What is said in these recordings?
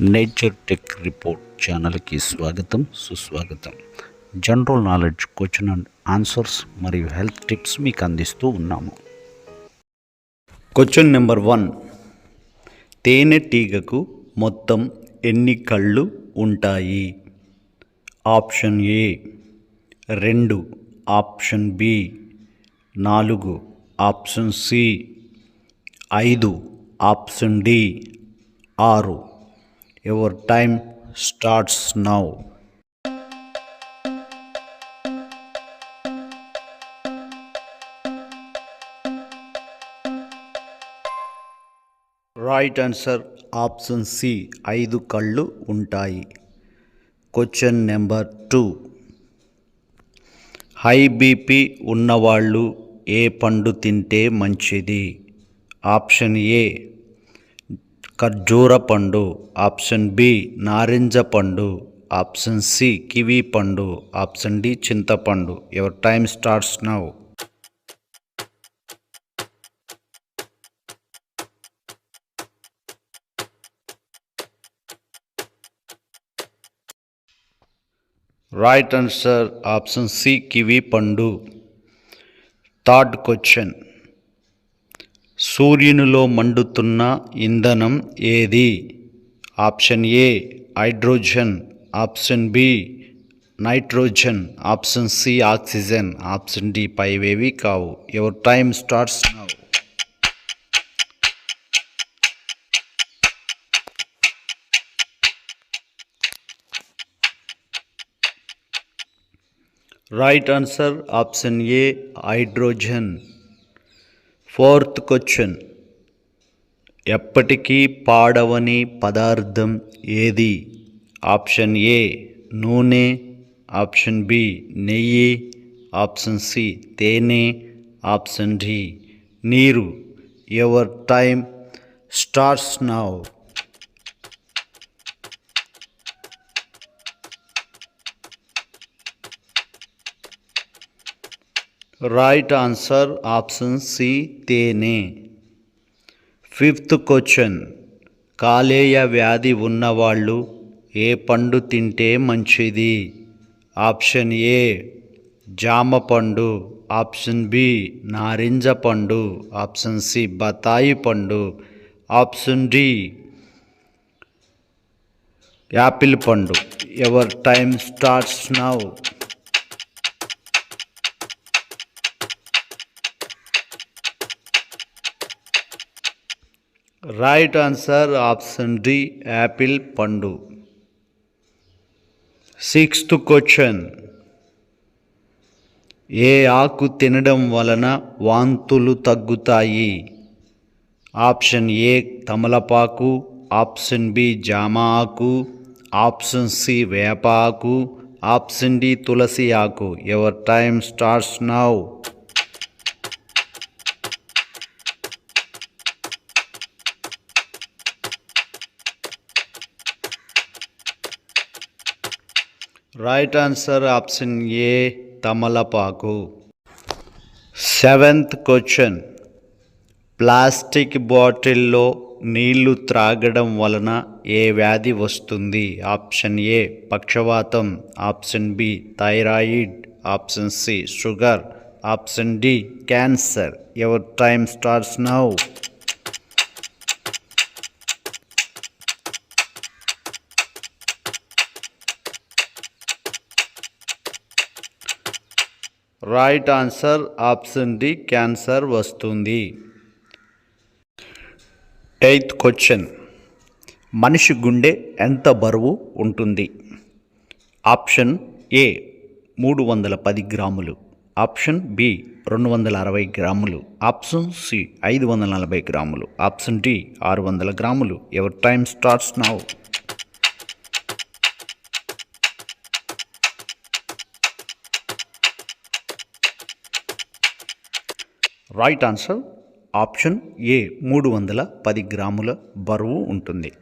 Nature tech report ఛానల్కి స్వాగతం సుస్వాగతం. General knowledge question and answers మరియు హెల్త్ టిప్స్ మీకు అందిస్తూ ఉన్నాము. Question number one. తేనెటీగకు మొత్తం ఎన్ని కళ్ళు ఉంటాయి? ఆప్షన్ ఏ రెండు ఆప్షన్ బి నాలుగు ఆప్షన్ సి ఐదు ఆప్షన్ డి ఆరు. Your time starts now. Right answer option C ఐదు కళ్ళు ఉంటాయి. Question number two. High BP ఉన్నవాళ్ళు ఏ పండు తింటే మంచిది? ఆప్షన్ ఏ ఖర్జూర పండు ఆప్షన్ బి నారింజ పండు ఆప్షన్ సి కివీ పండు ఆప్షన్ డి చింతపండు. Your time starts now right answer option C kiwi పండు థర్డ్ క్వశ్చన్ సూర్యునిలో మండుతున్న ఇంధనం ఏది? Option A hydrogen. Option B nitrogen. Option C oxygen. Option D పైవేవి కావు. Your time starts now. Right answer option A hydrogen. Fourth question. ఎప్పటికీ పాడవని పదార్థం ఏది? ఆప్షన్ ఏ నూనె. ఆప్షన్ బి నెయ్యి. ఆప్షన్ సి తేనె. ఆప్షన్ డి నీరు. Your time starts now. Right answer option C తేనె. ఫిఫ్త్ క్వశ్చన్ కాలేయ వ్యాధి ఉన్నవాళ్ళు ఏ పండు తింటే మంచిది? ఆప్షన్ ఏ జామ పండు. ఆప్షన్ బి నారింజ పండు. ఆప్షన్ సి బతాయి పండు. ఆప్షన్ డి యాపిల్ పండు. Your time starts now right answer option D apple పండు సిక్స్త్ క్వశ్చన్ ఏ ఆకు తినడం వలన వాంతులు తగ్గుతాయి? ఆప్షన్ ఏ తమలపాకు. ఆప్షన్ బి జామ ఆకు. ఆప్షన్ సి వేప ఆకు. ఆప్షన్ డి తులసి ఆకు. Your time starts now right answer option A తమలపాకు సెవెంత్ క్వశ్చన్ ప్లాస్టిక్ బాటిల్లో నీళ్ళు త్రాగడం వలన ఏ వ్యాధి వస్తుంది? ఆప్షన్ ఏ పక్షవాతం. Option B thyroid option C sugar option D cancer your time starts now right answer option D cancer వస్తుంది. Eighth question. మనిషి గుండె ఎంత బరువు ఉంటుంది? ఆప్షన్ ఏ మూడు వందల పది గ్రాములు. ఆప్షన్ బి రెండు వందల అరవై గ్రాములు. ఆప్షన్ సి ఐదు వందల నలభై గ్రాములు. ఆప్షన్ డి ఆరు వందల గ్రాములు. Your time starts now? Right answer option A మూడు వందల పది గ్రాముల బరువు ఉంటుంది.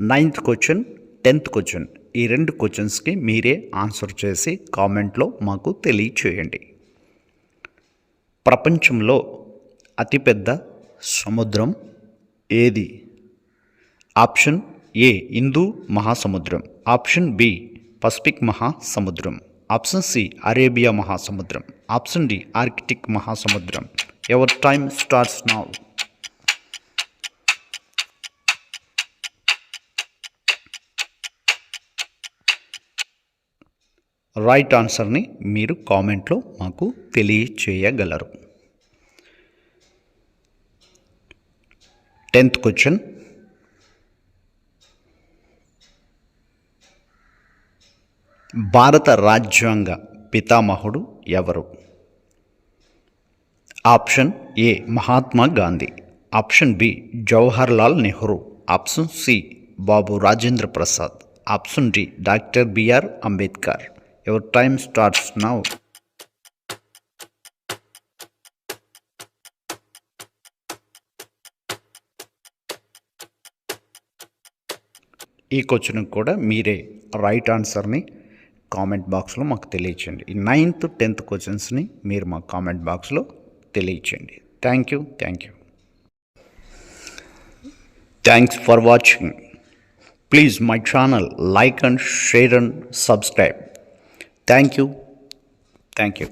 నైన్త్ క్వశ్చన్ టెన్త్ క్వశ్చన్ ఈ రెండు క్వశ్చన్స్కి మీరే ఆన్సర్ చేసి కామెంట్లో మాకు తెలియచేయండి. ప్రపంచంలో అతిపెద్ద సముద్రం ఏది? ఆప్షన్ ఏ హిందూ మహాసముద్రం. ఆప్షన్ బి పసిఫిక్ మహాసముద్రం. ఆప్షన్ సి అరేబియా మహాసముద్రం. ఆప్షన్ డి ఆర్కిటిక్ మహాసముద్రం. Your time starts now right ఆన్సర్ని మీరు కామెంట్లో మాకు తెలియచేయగలరు. టెన్త్ క్వశ్చన్ భారత రాజ్యాంగ పితామహుడు ఎవరు? Option A Mahatma Gandhi. Option B Jawahar Lal Nehru. Option C Babu Rajendra Prasad. Option D doctor B R Ambedkar. Your time starts now. ఈ question కూడా మీరే రైట్ ఆన్సర్ని కామెంట్ బాక్స్లో మాకు తెలియచేయండి. ఈ నైన్త్ టెన్త్ క్వశ్చన్స్ని మీరు మా కామెంట్ బాక్స్లో తెలియచేయండి. Thank you thank you thanks for watching please my channel like and share and subscribe thank you thank you